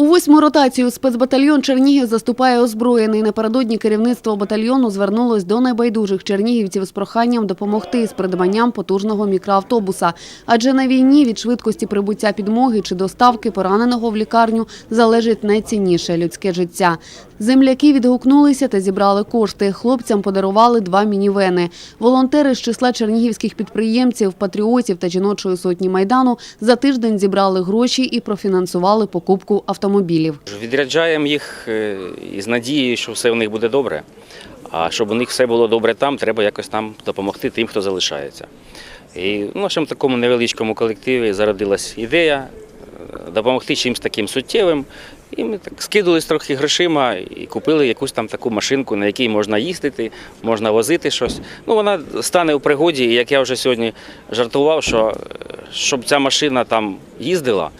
У восьму ротацію спецбатальйон Чернігів заступає озброєний. Напередодні керівництво батальйону звернулось до найбайдужих чернігівців з проханням допомогти з придбанням потужного мікроавтобуса. Адже на війні від швидкості прибуття підмоги чи доставки пораненого в лікарню залежить найцінніше людське життя. Земляки відгукнулися та зібрали кошти. Хлопцям подарували два мінівени. Волонтери з числа чернігівських підприємців, патріотів та жіночої сотні майдану за тиждень зібрали гроші і профінансували покупку автомобілів. Відряджаємо їх е, із надією, що все у них буде добре. А щоб у них все було добре там, треба якось там допомогти тим, хто залишається. І в нашому такому невеличкому колективі зародилась ідея е, допомогти чимось таким суттєвим. І ми так скидувались трохи грошима і купили якусь там таку машинку, на якій можна їздити, можна возити щось. Ну, вона стане у пригоді, і як я вже сьогодні жартував, що е, щоб ця машина там їздила,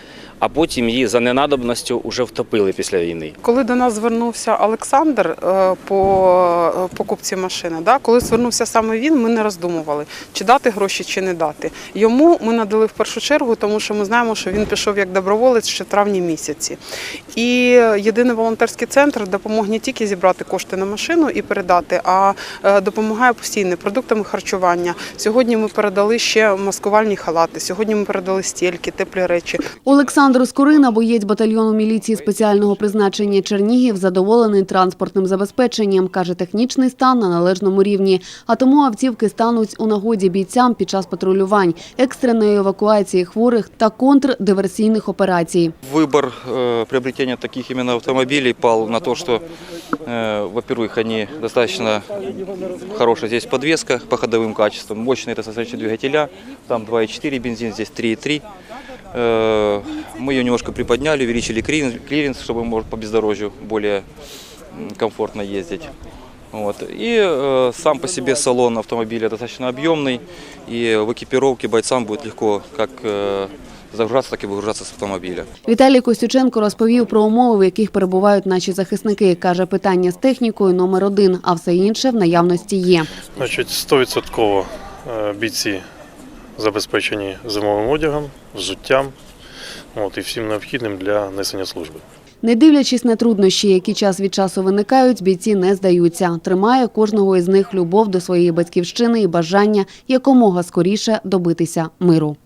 а потім її за ненадобністю вже втопили після війни. Коли до нас звернувся Олександр е, по е, покупці машини, да, коли звернувся саме він, ми не роздумували, чи дати гроші, чи не дати. Йому ми надали в першу чергу, тому що ми знаємо, що він пішов як доброволець ще в травні місяці. І єдиний волонтерський центр допомог не тільки зібрати кошти на машину і передати, а е, допомагає постійно продуктами харчування. Сьогодні ми передали ще маскувальні халати. Сьогодні ми передали стільки, теплі речі. Олександр Скорина, боєць батальйону міліції спеціального призначення Чернігів, задоволений транспортним забезпеченням. Каже, технічний стан на належному рівні. А тому автівки стануть у нагоді бійцям під час патрулювань, екстреної евакуації хворих та контрдиверсійних операцій. Выбор э, приобретения таких именно автомобилей пал на то, что, э, во-первых, они достаточно хорошая здесь подвеска по ходовым качествам, мощные достаточно двигателя, там 2.4 бензин, здесь 3.3. Э, мы ее немножко приподняли, увеличили клиренс, клиренс, чтобы может по бездорожью более м, комфортно ездить. Вот. И э, сам по себе салон автомобиля достаточно объемный, и в экипировке бойцам будет легко как э, загружаться, так и выгружаться с автомобиля. Віталій Костюченко розповів про умови, в яких перебувають наші захисники. Каже, питання з технікою номер один, а все інше в наявності є. Значить, 100% е, бійці забезпечені зимовим одягом, взуттям от, і всім необхідним для несення служби. Не дивлячись на труднощі, які час від часу виникають, бійці не здаються. Тримає кожного із них любов до своєї батьківщини і бажання якомога скоріше добитися миру.